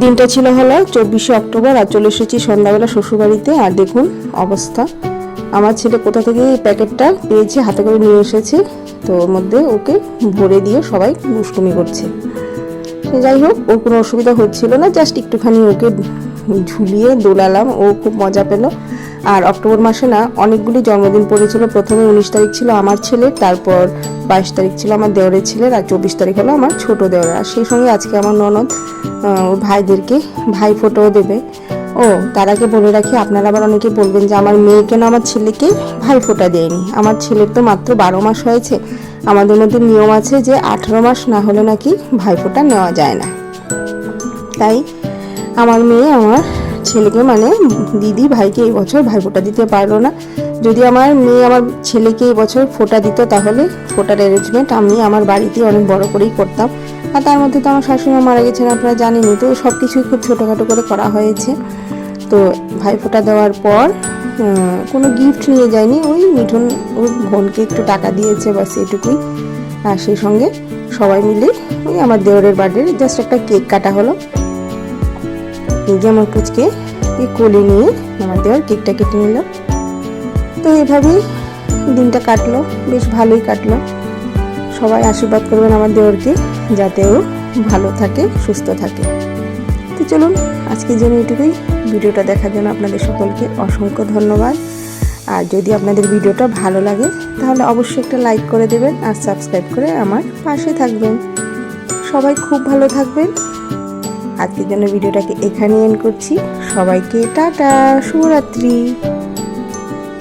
দিনটা ছিল হলো চব্বিশে অক্টোবর আর চলে এসেছি সন্ধ্যাবেলা শ্বশুরবাড়িতে। আর দেখুন অবস্থা। আমার ছেলে কোথা থেকে এই প্যাকেটটা পেয়েছে, হাতে করে নিয়ে এসেছে। তো ওর মধ্যে ওকে ভরে দিয়ে সবাই দুষ্টুমি করছে। যাই হোক, ওর কোনো অসুবিধা হচ্ছিল না। জাস্ট একটুখানি ওকে ঝুলিয়ে দোলালাম। ও খুব মজা পেল। আর অক্টোবর মাসে না অনেকগুলি জন্মদিন পড়েছিল। প্রথমে উনিশ তারিখ ছিল আমার ছেলের, তারপর বাইশ তারিখ ছিল আমার দেওরের ছেলের, আর চব্বিশ তারিখ হলো আমার ছোট দেওর আর সেই সঙ্গে আজকে আমার ননদ ওর ভাইদেরকে, ভাই ফোটোও দেবে। ও তার আগে বলে রাখি, আপনারা আবার অনেকে বলবেন যে, আমার মেয়ে কেন আমার ছেলেকে ভাই ফোঁটা দেয়নি? আমার ছেলের তো মাত্র বারো মাস হয়েছে। আমাদের মধ্যে নিয়ম আছে যে, আঠারো মাস না হলে নাকি ভাই ফোঁটা নেওয়া যায় না। তাই আমার মেয়ে আমার ছেলেকে মানে দিদি ভাইকে এই বছর ভাইফোঁটা দিতে পারল না। যদি আমার মেয়ে আমার ছেলেকে এই বছর ফোঁটা দিত, তাহলে ফোঁটার অ্যারেঞ্জমেন্ট আমি আমার বাড়িতে অনেক বড় করেই করতাম। আর তার মধ্যে তো আমার শাশুড়ি মা মারা গেছেন, আপনারা জানেনই তো সব কিছুই খুব ছোটোখাটো করে করা হয়েছে। তো ভাইফোঁটা দেওয়ার পর কোনো গিফট নিয়ে যায়নি, ওই মিঠুন, ওর বোনকে একটু টাকা দিয়েছে, বাস এটুকুই। আর সেই সঙ্গে সবাই মিলে ওই আমার দেওরের বার্থডে জাস্ট একটা কেক কাটা হলো। যে আমার পুচকে, এই কোলে নিয়ে আমার দেওয়ার কেকটা কেটে নিল। তো এভাবেই দিনটা কাটলো, বেশ ভালোই কাটলো। সবাই আশীর্বাদ করবেন আমার দেওরকে যাতে ও ভালো থাকে, সুস্থ থাকে। তো চলুন আজকের জন্য এটুকুই ভিডিওটা দেখার জন্য আপনাদের সকলকে অসংখ্য ধন্যবাদ। আর যদি আপনাদের ভিডিওটা ভালো লাগে, তাহলে অবশ্যই একটা লাইক করে দেবেন আর সাবস্ক্রাইব করে আমার পাশে থাকবেন। সবাই খুব ভালো থাকবেন। আজকের জন্য ভিডিওটাকে এখানে এন্ড করছি। সবাইকে টাটা, শুভরাত্রি।